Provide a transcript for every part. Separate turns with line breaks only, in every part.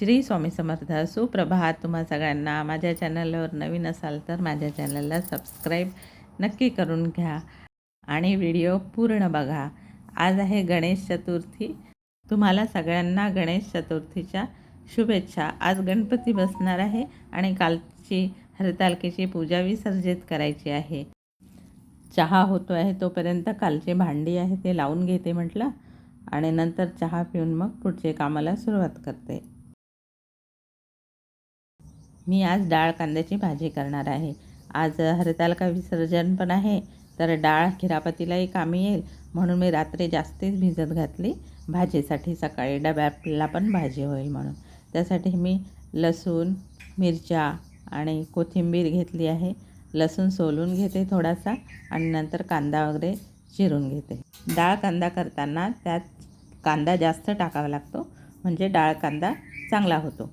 श्री स्वामी समर्थ सुप्रभात. तुम्हा सगळ्यांना माझ्या चॅनलवर नवीन असाल तर माझ्या चॅनलला सबस्क्राईब नक्की करून घ्या आणि व्हिडिओ पूर्ण बघा. आज आहे गणेश चतुर्थी. तुम्हाला सगळ्यांना गणेश चतुर्थीच्या शुभेच्छा. आज गणपती बसणार आहे आणि कालची हरतालकेची पूजा विसर्जित करायची आहे. चहा होतो आहे तोपर्यंत कालची भांडी आहे ते लावून घेते म्हटलं आणि नंतर चहा पिऊन मग पुढचे कामाला सुरुवात करते. मी आज डाळ कांद्याची भाजी करणार आहे. आज हरतालका विसर्जन पण आहे तर डाळ खिरापतीलाही कामी येईल. म्हणून मी रात्री जास्तीच भिजत घातली. भाजीसाठी सकाळी डब्याला पण भाजी होईल म्हणून. त्यासाठी मी लसूण मिरच्या आणि कोथिंबीर घेतली आहे. लसूण सोलून घेते थोडासा आणि नंतर कांदा वगैरे चिरून घेते. डाळ कांदा करताना त्यात कांदा जास्त टाकावा लागतो म्हणजे डाळ कांदा चांगला होतो.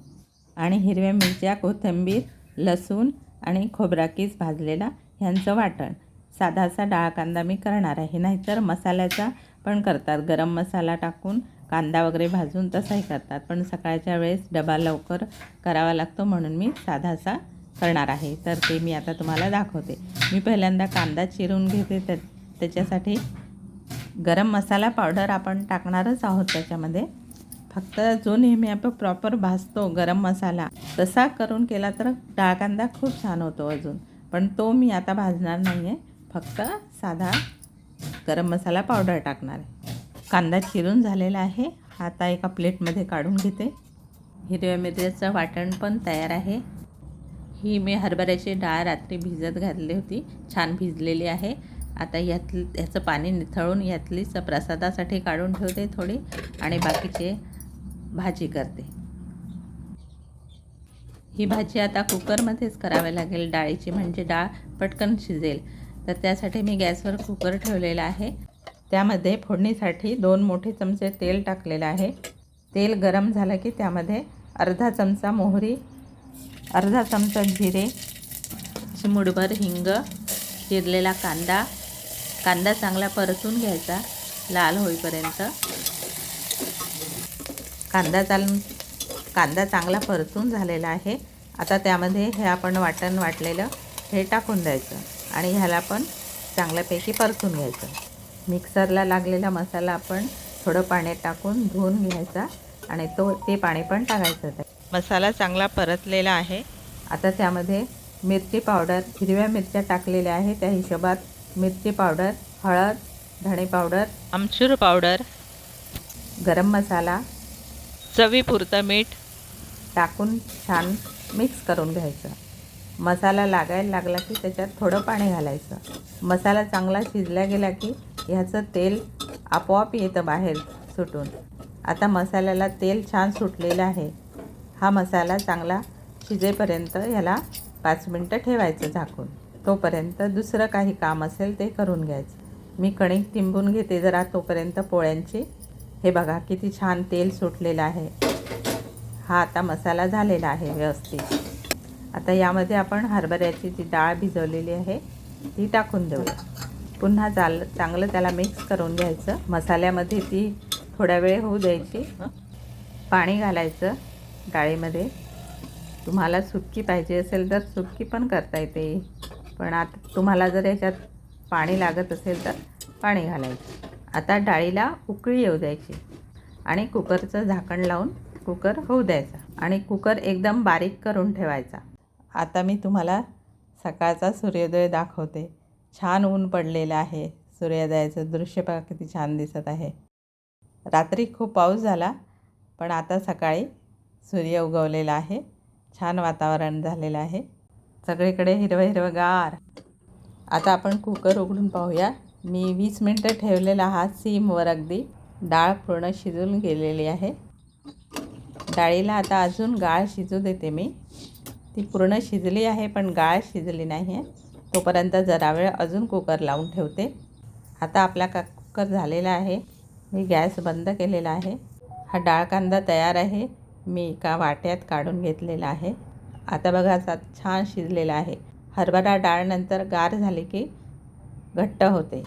आणि हिरव्या मिरच्या कोथिंबीर लसूण आणि खोबराकीस भाजलेला ह्यांचं वाटण. साधासा डाळ कांदा मी करणार आहे नाहीतर मसाल्याचा पण करतात. गरम मसाला टाकून कांदा वगैरे भाजून तसाही करतात. पण सकाळच्या वेळेस डबा लवकर करावा लागतो म्हणून मी साधासा करणार आहे. तर ते मी आता तुम्हाला दाखवते. मी पहिल्यांदा कांदा चिरून घेते. तर त्याच्यासाठी गरम मसाला पावडर आपण टाकणारच आहोत त्याच्यामध्ये. फक्त जो नेहमी आपण प्रॉपर भाजतो गरम मसाला तसा करून केला तर डाळ कांदा खूप छान होतो अजून. पण तो मी आता भाजणार नाही आहे फक्त साधा गरम मसाला पावडर टाकणार आहे. कांदा चिरून झालेला आहे. आता एका प्लेटमध्ये काढून घेते. हिरव्या मिरच्याचं वाटण पण तयार आहे. ही मी हरभऱ्याची डाळ रात्री भिजत घातली होती. छान भिजलेली आहे. आता यात ह्याचं पाणी निथळून यातलीच प्रसादासाठी काढून ठेवते थोडी. आणि बाकीचे भाजी करते. ही भाजी आता कुकरमध्येच करावी लागेल. डाळीची म्हणजे डाळ पटकन शिजेल. तर त्यासाठी मी गॅसवर कुकर ठेवलेला आहे. त्यामध्ये फोडणीसाठी दोन मोठे चमचे तेल टाकलेलं आहे. तेल गरम झालं की त्यामध्ये अर्धा चमचा मोहरी अर्धा चमचा जिरे चिमुडभर हिंग चिरलेला कांदा कांदा चांगला परतून घ्यायचा लाल होईपर्यंत. कांदा चाल कांदा चांगला परतून झालेला आहे. आता त्यामध्ये हे आपण वाटण वाटलेलं हे टाकून द्यायचं आणि ह्याला पण चांगल्यापैकी परतून घ्यायचं. मिक्सरला लागलेला मसाला आपण थोडं पाण्यात टाकून धुवून घ्यायचा आणि तो ते पाणी पण टाकायचं त्या मसाला चांगला परतलेला आहे. आता त्यामध्ये मिरची पावडर हिरव्या मिरच्या टाकलेल्या आहे त्या हिशोबात मिरची पावडर हळद धणे पावडर आमचूर पावडर. गरम मसाला चवीपुरतं मीठ. टाकून छान मिक्स करून घ्यायचं. मसाला लागायला लागला की त्याच्यात थोडं पाणी घालायचं. मसाला चांगला शिजला गेला की ह्याचं तेल आपोआप येतं बाहेर सुटून. आता मसाल्याला तेल छान सुटलेलं आहे. हा मसाला चांगला शिजेपर्यंत ह्याला पाच मिनटं ठेवायचं झाकून. तोपर्यंत दुसरं काही काम असेल ते करून घ्यायचं. मी कणिक तिंबून घेते जरा तोपर्यंत पोळ्यांची हे बघा किती छान तेल सुटलेलं आहे. हा आता मसाला झालेला आहे व्यवस्थित. आता यामध्ये आपण हरभऱ्याची जी डाळ भिजवलेली आहे ती टाकून देऊया. पुन्हा चाल चांगलं त्याला मिक्स करून घ्यायचं. मसाल्यामध्ये ती थोड्या वेळ होऊ द्यायची. पाणी घालायचं डाळीमध्ये. तुम्हाला सुटकी पाहिजे असेल तर सुटकी पण करता येते. पण आता तुम्हाला जर याच्यात पाणी लागत असेल तर पाणी घालायचं. आता डाळीला उकळी येऊ द्यायची. आणि कुकरचं झाकण लावून कुकर होऊ द्यायचा. आणि कुकर एकदम बारीक करून ठेवायचा. आता मी तुम्हाला सकाळचा सूर्योदय दाखवते. छान ऊन पडलेलं आहे. सूर्योदयाचं दृश्य पहा किती छान दिसत आहे. रात्री खूप पाऊस झाला पण आता सकाळी सूर्य उगवलेला आहे. छान वातावरण झालेलं आहे. सगळीकडे हिरवं हिरवंगार. आता आपण कुकर उघडून पाहूया. मी वीस मिनटं ठेवलेला हा सीमवर अगदी डाळ पूर्ण शिजून गेलेली आहे. डाळीला आता अजून गाळ शिजू देते मी. ती पूर्ण शिजली आहे पण गाळ शिजली नाही आहे. तोपर्यंत जरा वेळ अजून कुकर लावून ठेवते. आता आपला का कुकर झालेला आहे. मी गॅस बंद केलेला आहे. हा डाळ कांदा तयार आहे. मी एका वाट्यात काढून घेतलेला आहे. आता बघा छान शिजलेला आहे. हरभरा डाळ नंतर गार झाली की घट्ट होते.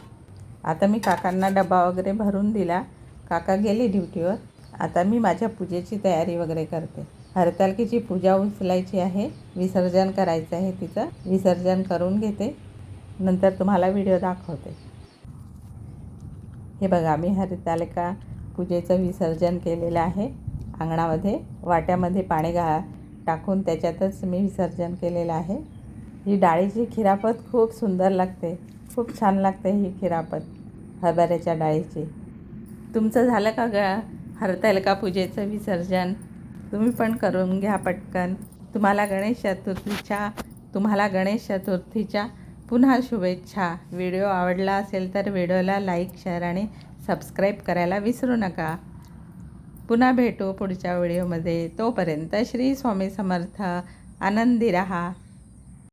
आता मी काकांना डबा वगैरे भरून दिला. काका गेले ड्युटीवर. आता मी माझ्या पूजेची तयारी वगैरे करते. हरतालकीची पूजा उचलायची आहे. विसर्जन करायचं आहे तिचं. विसर्जन करून घेते. नंतर तुम्हाला व्हिडिओ दाखवते. हे बघा मी हरितालिका पूजेचं विसर्जन केलेलं आहे. अंगणामध्ये वाट्यामध्ये पाणी घा टाकून त्याच्यातच मी विसर्जन केलेलं आहे. ही डाळीची खिरापत खूप सुंदर लागते. खूप छान लागते ही खिरापत हरभऱ्याच्या डाळीची. तुमचं झालं का ग? हरतालिका पूजेचं विसर्जन? तुम्ही पण करून घ्या पटकन. तुम्हाला गणेश चतुर्थीच्या तुम्हाला गणेश चतुर्थीच्या पुन्हा शुभेच्छा. व्हिडिओ आवडला असेल तर व्हिडिओला लाईक शेअर आणि सबस्क्राईब करायला विसरू नका. पुन्हा भेटू पुढच्या व्हिडिओमध्ये. तोपर्यंत श्री स्वामी समर्थ. आनंदी रहा.